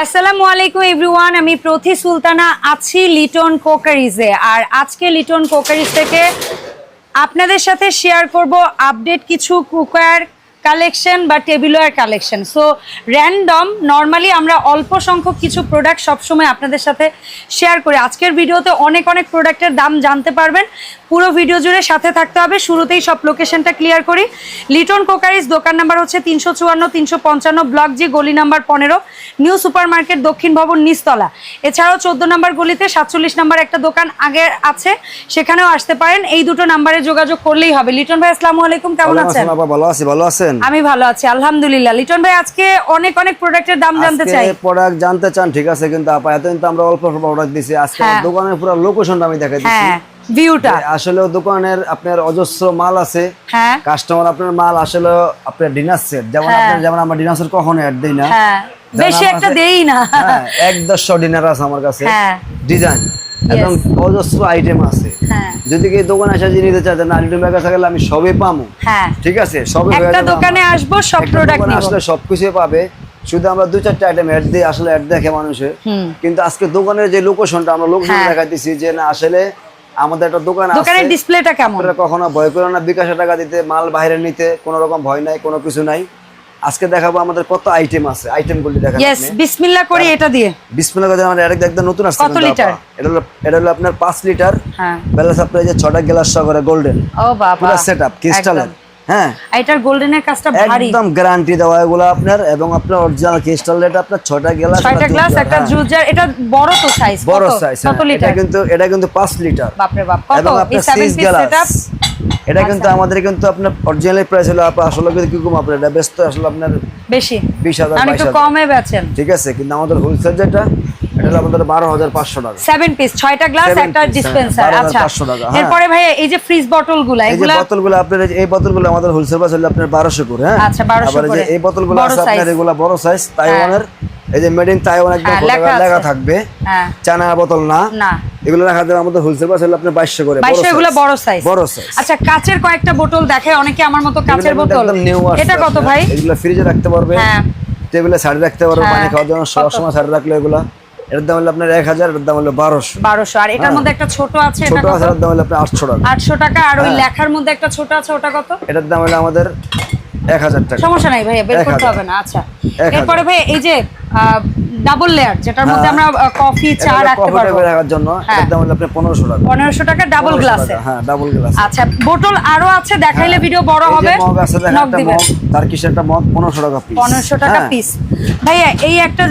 আসসালামু আলাইকুম এভরিওয়ান, আমি প্রতি সুলতানা আছি লিটন কোকারিজে। আর আজকে লিটন কোকারিজ থেকে আপনাদের সাথে শেয়ার করব আপডেট কিছু কুকার কালেকশন বা tableware collection. So random normally আমরা অল্প সংখ্যক কিছু প্রোডাক্ট সবসময় আপনাদের সাথে শেয়ার করি। আজকের ভিডিওতে অনেক অনেক প্রোডাক্টের দাম জানতে পারবেন। পুরো ভিডিও জুড়ে সাথে থাকতে হবে। শুরুতেই সব লোকেশনটা ক্লিয়ার করি। লিটন কোকারিজ দোকান নাম্বার হচ্ছে তিনশো চুয়ান্ন তিনশো পঞ্চান্ন ব্লক জি গলি নাম্বার পনেরো নিউ সুপার মার্কেট দক্ষিণ ভবন নিচতলা। এছাড়াও চোদ্দ নম্বর গলিতে সাতচল্লিশ নাম্বার একটা দোকান আগে আছে। সেখানেও আসতে পারেন। এই দুটো নাম্বারে যোগাযোগ করলেই হবে। লিটন ভাই আসসালামু আলাইকুম। কেমন আছেন? ভালো আছি ভালো আছেন? আমি ভালো আছি আলহামদুলিল্লাহ। লিটন ভাই আজকে অনেক অনেক প্রোডাক্টের দাম জানতে চাই। প্রোডাক্ট জানতে চান ঠিক আছে কিন্তু আপা এতদিন তো আমরা অল্প প্রোডাক্ট দিছি। আজকে হ্যাঁ। দোকানের পুরো লোকেশনটা আমি দেখাই দিচ্ছি। হ্যাঁ ভিউটা আসলে দোকানের আপনার অজস্র মাল আছে। হ্যাঁ। কাস্টমার আপনার মাল আসলে আপনার ডিনার সেট যেমন হ্যাঁ। আপনার যেমন আমরা ডিনার সেট কখনো অ্যাড দিই না। হ্যাঁ। বেশি একটা দেই না। হ্যাঁ, এক দশশো ডিনার আছে আমার কাছে। হ্যাঁ। ডিজাইন এবং অজস্র আইটেম আছে। হ্যাঁ। যদি কি দোকানে এসে যদি নিতে চান না আলিটুম কাছে গেলে আমি সবই পামু। হ্যাঁ। ঠিক আছে? হয়ে একটা দোকানে আসব সব প্রোডাক্ট নিব। আসলে সবকিছুই পাবে। শুধু আমরা দু চারটা আইটেম অ্যাড দিই আসলে অ্যাড দেখে মানুষে। কিন্তু আজকে দোকানের যে লোকেশনটা আমরা লোকেশন হ্যাঁ। দেখাইতেছি যে না আসলে আমাদের একটা দোকান আছে। দোকানের ডিসপ্লেটা কেমন? কখনো ভয় করে না বিকাশে টাকা দিতে মাল বাইরে নিতে কোনো রকম ভয় নাই কোনো কিছু নাই। আজকে দেখাবো আমাদের কত আইটেম আছে। আইটেমগুলি দেখাবো ইয়েস বিসমিল্লাহ করি এটা দিয়ে। বিসমিল্লাহ কাজে আমাদের আরেক একদম নতুন আসছে কত লিটার? এটা হলো এটা হলো আপনার পাঁচ লিটার হ্যাঁ। ব্যালেন্স আপনার যে ছটা গ্লাস সহকারে গোল্ডেন ও বাবা। পুরো সেট আপ ক্রিস্টালের হ্যাঁ। এটার গোল্ডেনের কাজটা ভারী। একদম গ্যারান্টি দেওয়া এগুলো আপনার এবং আপনার অরিজিনাল ক্রিস্টাল রেট আপনার ছটা গ্লাস ছয়টা গ্লাস একটা জুজার এটা বড় তো সাইজ বড় সাইজ কত এটা লিটার কিন্তু এটা কিন্তু 5 লিটার বাপ। কত? এবং এই আপনার 7 পিস সেটআপ এটা কিন্তু আমাদের কিন্তু আপনার অরিজিনাল প্রাইস হলো আসলে কি কম আপনার এটা ব্যস্ত আসলে আপনার বেশি। 20000 কারণ একটু 22000 কমে বেচেন। ঠিক আছে কিন্তু আমাদের হোলসেল যেটা এটা হলো আমাদের 12500 টাকা। সেভেন পিস ছয়টা গ্লাস একটা হ্যাঁ, ডিসপেন্সার আচ্ছা 12,500 টাকা, হ্যাঁ। এরপরে ভাই এই যে ফ্রিজ এই এগুলা বোতলগুলো এই যে- বোতলগুলো আমাদের হোলসেল হলো আপনার 1200 করে হ্যাঁ। আচ্ছা, 1200 আবার এই যে করে। এই বোতলগুলো আছে আপনার এগুলো বড় সাইজ তাইওয়ানের এই যে মেড ইন তাইওয়ান একদম হ্যাঁ, লেখা। থাকবে। হ্যাঁ। চানা বোতল না। না। এগুলো রাখা যাবে আমাদের হোলসেল প্রাইস হলো আপনার 2200 করে বাইশো size। এগুলো বড় সাইজ বড় সাইজ আচ্ছা কাচের কয়েকটা বোতল দেখে অনেকে আমার মতো কাচের বোতল এটা কত ভাই? এগুলো ফ্রিজে রাখতে পারবে। হ্যাঁ। টেবিলে সাইডে রাখতে পারবে হ্যাঁ। পানি খাওয়ার জন্য সব? সময় সাইডে রাখলে এগুলো। এটার দাম হলো আপনার এক হাজার এটার দাম হলো বারোশো। বারোশো। আর এটার মধ্যে একটা ছোট আছে হ্যাঁ। ছোট আছে এটার দাম হলো আপনার আটশো টাকা। আটশো টাকা আর ওই হ্যাঁ। লেখার মধ্যে একটা ছোট আছে ওটা কত? এটার দাম হলো আমাদের এক হাজার টাকা। সমস্যা নাই ভাইয়া বের করতে হবে না আচ্ছা। এরপরে ভাই এই যে ডাবল লেয়ার যেটার মধ্যে হ্যাঁ। আমরা কফি চা রাখতে পারব। রাখার জন্য হ্যাঁ। এটার দাম হলো আপনার পনেরোশো টাকা। পনেরোশো টাকা ডাবল 1500 গ্লাসে হ্যাঁ ডাবল গ্লাস আচ্ছা বোতল আরও আছে দেখাইলে ভিডিও বড় হবে। মগ আছে একটা মগ তার কিসের একটা মগ? টাকা পিস পনেরোশো টাকা পিস ভাইয়া এই একটা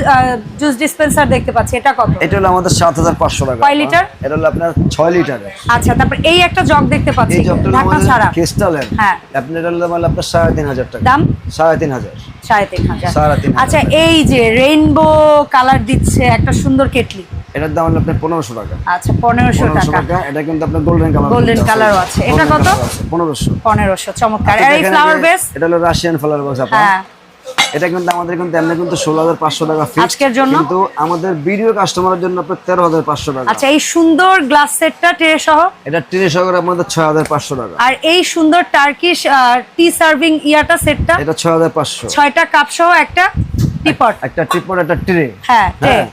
জুস ডিসপেন্সার দেখতে পাচ্ছি এটা কত? এটা হলো আমাদের সাত হাজার পাঁচশো টাকা। কয় লিটার? এটা হলো আপনার ছয় লিটারের। আচ্ছা তারপর এই একটা জগ দেখতে পাচ্ছি। ঢাকনা ছাড়া। ক্রিস্টালের। হ্যাঁ। আপনার এটা হলো মানে আপনার সাড়ে তিন হাজার টাকা। দাম? সাড়ে তিন হাজার। সাড়ে তিন হাজার। সাড়ে তিন হাজার আচ্ছা এই যে রেইনবো কালার দিচ্ছে একটা সুন্দর কেটলি। এটার দাম হলো আপনার পনেরোশো টাকা। আচ্ছা পনেরোশো পনেরোশো টাকা। টাকা এটা কিন্তু আপনার গোল্ডেন কালার Golden colour আছে। এটা কত? পনেরোশো। পনেরোশো চমৎকার। আর এই ফ্লাওয়ার বেস এটা হলো রাশিয়ান ফ্লাওয়ার বেস আপনার হ্যাঁ। এটা কিন্তু আমাদের কিন্তু এমনি কিন্তু ষোলো হাজার পাঁচশো টাকা আজকের জন্য? কিন্তু আমাদের ভিডিও কাস্টমারের জন্য আপনার তেরো হাজার পাঁচশো টাকা। আচ্ছা এই সুন্দর গ্লাস সেটটা ট্রে সহ? এটা ট্রেনে সহকারে আমাদের ছয় হাজার পাঁচশো টাকা। আর এই সুন্দর টার্কিশ টি সার্ভিং ইয়াটা সেটটা এটা ছয় হাজার পাঁচশো। ছয়টা কাপ সহ একটা টিপট একটা ট্রিপট একটা ট্রে হ্যাঁ ট্রে হ্যাঁ।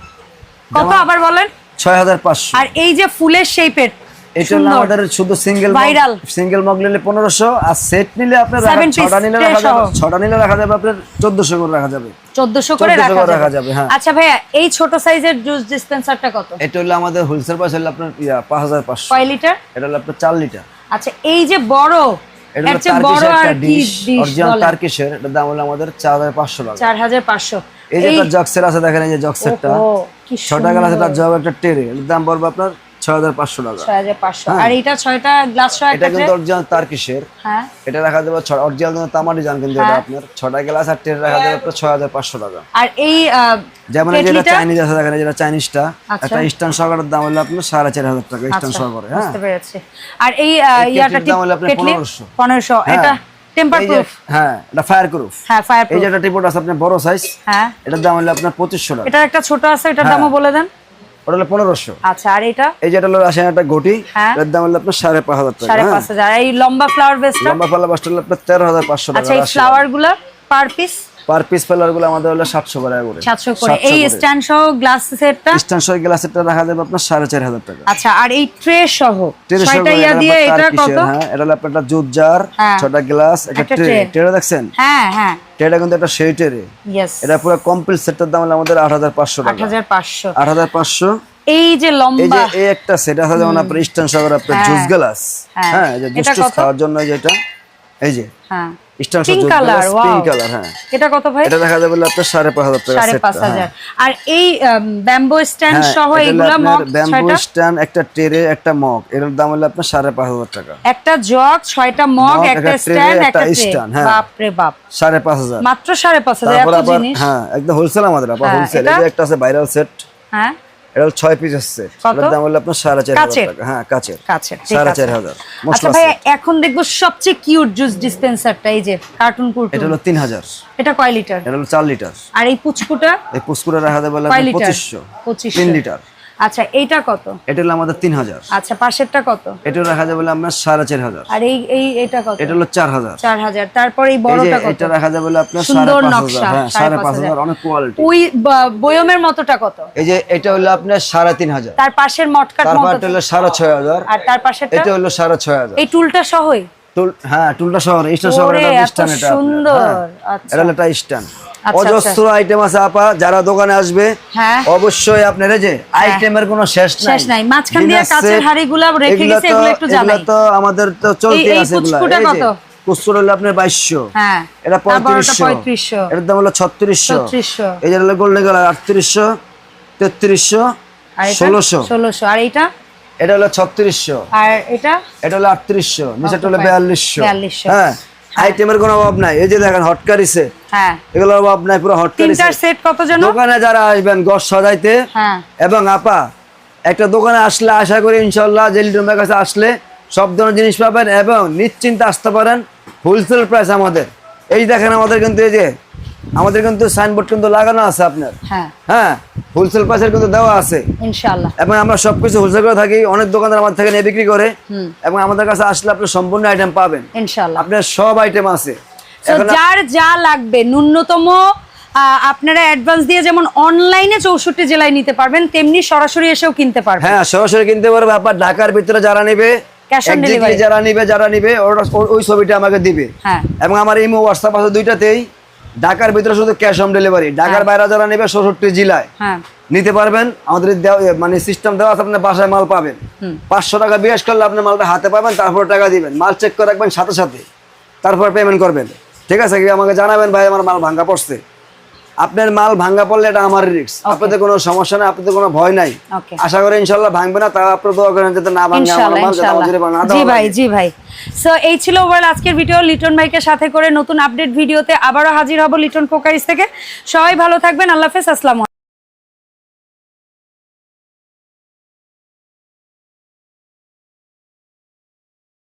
কত আবার বলেন? ছয় হাজার পাঁচশো। আর এই যে ফুলের শেপের এটা হলো আমাদের শুধু সিঙ্গেল Viral। সিঙ্গেল মগ নিলে পনেরোশো আর সেট নিলে আপনার ছটা piece নিলে রাখা যাবে ছটা নিলে রাখা যাবে আপনার চোদ্দশো করে রাখা যাবে। করে 1400 করে রাখা যাবে, যাবে হ্যাঁ। আচ্ছা ভাইয়া এই ছোট সাইজের জুস ডিসপেন্সারটা কত? এটা হলো আমাদের হোলসেল প্রাইস হলো আপনার পাঁচ হাজার পাঁচশো। কয় লিটার এটা হলো আপনার চার লিটার আচ্ছা এই যে বড় এটা বড় আর কি অরিজিনাল টার্কিশের এটার দাম হলো আমাদের চার হাজার পাঁচশো টাকা। চার হাজার পাঁচশো। এই যে একটা আছে দেখেন এই যে ছটা একটা জগ একটা টেরে। এর দাম পড়বে আপনার ছয় হাজার পাঁচশো টাকা। ছয় হাজার পাঁচশো। আর এইটা ছয়টা গ্লাস সহ এটা কিন্তু অরিজিনাল তার্কিশের হ্যাঁ। এটা রাখা যাবে অরিজিনাল কিন্তু তামার ডিজাইন কিন্তু এটা হ্যাঁ। আপনার। ছটা গ্লাস আর টেরে রাখা যাবে আপনার ছয় হাজার পাঁচশো টাকা। আর এই যেমন যেটা চাইনিজ আছে দেখেন যেটা চাইনিজটা আচ্ছা। একটা দাম হলো আপনার টাকা আচ্ছা, হ্যাঁ। বুঝতে পেরেছি। আর এই ইয়াটা দাম হলো আপনার কেটলি? 1500 হ্যাঁ। এটা টেম্পার প্রুফ হ্যাঁ এটা ফায়ার প্রুফ হ্যাঁ ফায়ার এই যে একটা টিপট আছে আপনার বড় সাইজ হ্যাঁ। এটার দাম হলো আপনার পঁচিশশো টাকা। এটার একটা ছোট আছে এটার হ্যাঁ। দামও বলে দেন। ওটা হলো পনেরোশো। আচ্ছা আর এটা? এই যেটা হলো রাশিয়ান একটা ঘটি হ্যাঁ। এর দাম হলো আপনার সাড়ে পাঁচ হাজার টাকা হ্যাঁ। এই লম্বা ফ্লাওয়ার বেস্ট লম্বা ফ্লাওয়ার বেস্ট হলো আপনার তেরো হাজার পাঁচশো টাকা আচ্ছা এই ফ্লাওয়ারগুলা পার পিস পার পিস ফেলারগুলো আমাদের হলো সাতশো টাকা করে। সাতশো করে। এই স্ট্যান্ড সহ গ্লাস সেটটা? স্ট্যান্ড সহ গ্লাসেরটা রাখা যাবে আপনার সাড়ে চার হাজার টাকা। আচ্ছা আর এই ট্রে সহ? ছয়টা ইয়া দিয়ে এটা কত? হ্যাঁ এটা হলো আপনার একটা জুট জার হ্যাঁ। ছটা গ্লাস একটা ট্রে। tray। দেখছেন? হ্যাঁ হ্যাঁ। ট্রেটা কিন্তু একটা সেই ট্রে। এটা পুরো কমপ্লিট সেটটার দাম হলো আমাদের আট হাজার পাঁচশো আট টাকা হাজার পাঁচশো। আট হাজার পাঁচশো। এই যে এই যে লম্বা এই একটা সেট আছে যেমন আপনার স্ট্যান্ড সহ আপনার হ্যাঁ। Juice glass. হ্যাঁ। হ্যাঁ এই যে জুস এটা? খাওয়ার জন্য এই যে এটা। এই যে। হ্যাঁ। Stand pink colour pink colour হ্যাঁ। এটা কত ভাই? এটা দেখা যাবে আপনার সাড়ে পাঁচ হাজার টাকা সাড়ে সেটটা, পাঁচ হ্যাঁ। হাজার আর এই ব্যাম্বো স্ট্যান্ড হ্যাঁ, সহ এগুলা আপনার মগ ব্যাম্বু স্ট্যান্ড একটা ট্রে একটা মগ এর দাম হলো আপনার সাড়ে পাঁচ হাজার টাকা। একটা জগ মগ একটা স্ট্যান্ড একটা হ্যাঁ। বাপ রে বাপ। সাড়ে পাঁচ হাজার। মাত্র সাড়ে পাঁচ হাজার তারপর এত জিনিস। হ্যাঁ একদম হোলসেল আমাদের হ্যাঁ, হোলসেল এই একটা আছে ভাইরাল সেট হ্যাঁ। এটা ছয় পিস আছে। এটার দাম হলো আপনার সাড়ে চার কাচের? হাজার টাকা। হ্যাঁ কাচের কাছে সাড়ে চার হাজার। আচ্ছা ভাই এখন দেখব সবচেয়ে কিউট জুস ডিসপেন্সারটা এই যে কার্টুন এটা হলো তিন হাজার। এটা কয় লিটার এটা হলো চার লিটার আর এই পুচকুটা? এই পুচকুটা রাখা লিটার পঁচিশশো। পঁচিশ তিন লিটার আচ্ছা এইটা কত? এটা হলো আমাদের তিন হাজার। আচ্ছা পাশেরটা কত? এটা রাখা যাবে আপনার সাড়ে চার হাজার। আর এই এই এটা কত? এটা হলো চার হাজার। চার হাজার। তারপর এই বড়টা কত? এটা রাখা যাবে আপনার সাড়ে সুন্দর পাঁচ নকশা, হাজার হ্যাঁ সাড়ে সাড়ে পাঁচ পাঁচ হাজার। হাজার। অনেক কোয়ালিটি ওই বয়মের মতোটা কত? এই যে এটা হলো আপনার সাড়ে তিন হাজার। তার পাশের মটকাট তারপর মতো এটা হলো সাড়ে ছয় হাজার। আর তার পাশেরটা? এটা হলো সাড়ে ছয় হাজার। এই টুলটা সহই? টুল হ্যাঁ টুলটা স্ট্যান্ড শহর ওরে, এটা স্ট্যান্ড এটা সুন্দর। আচ্ছা। এটা স্ট্যান্ড অজস্র আইটেম আছে আপা যারা দোকানে আসবে হ্যাঁ। অবশ্যই আপনার যে আইটেমের কোনো শেষ নাই। শেষ নাই। মাঝখান দিয়ে কাঁচের হাঁড়িগুলা রেখে গেছে, এগুলো একটু জানাই। এগুলা তো আমাদের তো চলতে আছে এগুলা। পুচকুটা এই যে হলো আপনার বাইশশো। হ্যাঁ। এটা পঁয়ত্রিশশো। পঁয়ত্রিশশো। এটার দাম হলো ছত্রিশশো। ছত্রিশশো। এই যে হলো গোল্ডেন কালার আটত্রিশশো তেত্রিশশো ষোলোশো। ষোলোশো। আর এইটা? এটা হলো ছত্রিশশো। আর এটা? এটা হলো আটত্রিশশো। নিচেটা হলো বিয়াল্লিশশো। 4200 হ্যাঁ আইটেমের কোনো অভাব নাই। এই যে দেখেন হটকারি সেট হ্যাঁ। এগুলোর অভাব পুরো হটকারি তিনটার সেট সেট কত যেন দোকানে যারা আসবেন গছ সাজাইতে। হ্যাঁ। এবং আপা একটা দোকানে আসলে আশা করি ইনশাল্লাহ জেলিটমের কাছে আসলে সব ধরনের জিনিস পাবেন এবং নিশ্চিন্তে আসতে পারেন হোলসেল প্রাইস আমাদের। এই দেখেন আমাদের কিন্তু এই যে আমাদের কিন্তু সাইনবোর্ড কিন্তু লাগানো আছে আপনার। হ্যাঁ। হ্যাঁ হোলসেল প্রাইসের কিন্তু দেওয়া আছে। ইনশাআল্লাহ। এবং আমরা সবকিছু হোলসেল করে থাকি অনেক দোকানদার আমাদের থেকে নিয়ে বিক্রি করে। এবং আমাদের কাছে আসলে আপনি সম্পূর্ণ আইটেম পাবেন। ইনশাআল্লাহ। আপনার সব আইটেম আছে। যার যা লাগবে ন্যূনতম আপনারা অ্যাডভান্স দিয়ে যেমন অনলাইনে চৌষট্টি জেলায় নিতে পারবেন তেমনি সরাসরি এসেও কিনতে পারবেন। হ্যাঁ সরাসরি কিনতে পারবে আপনার ঢাকার ভিতরে যারা নিবে। যারা নিবে যারা নিবে ওই ছবিটা আমাকে দিবে। হ্যাঁ। এবং আমার ইমো হোয়াটসঅ্যাপ আছে দুইটাতেই। ঢাকার ভিতরে শুধু ক্যাশ অন ডেলিভারি ঢাকার বাইরে যারা নেবে ষষট্টি জেলায় হ্যাঁ। নিতে পারবেন। আমাদের মানে সিস্টেম দেওয়া আছে আপনার বাসায় মাল পাবেন। পাঁচশো টাকা বিকাশ করলে আপনি মালটা হাতে পাবেন তারপর টাকা দিবেন। মাল চেক করে রাখবেন সাথে সাথে। তারপর পেমেন্ট করবেন। ঠিক আছে আমাকে জানাবেন ভাই আমার মাল ভাঙ্গা পড়ছে। আপনার মাল ভাঙ্গা পড়লে এটা আমার রিক্স আপনাদের কোনো সমস্যা নাই আপনাদের কোনো ভয় নাই। আশা করি ইনশাল্লাহ ভাঙবে না তাও আপনার দোয়া করেন যাতে না ভাঙে আমার মাল যাতে ইনশাআল্লাহ আমাদের না জি ভাই জি ভাই। সো এই ছিল ওভারঅল আজকের ভিডিও লিটন ভাইকে সাথে করে নতুন আপডেট ভিডিওতে আবারো হাজির হব লিটন কোকারিস থেকে। সবাই ভালো থাকবেন আল্লাহ হাফেজ আসসালামু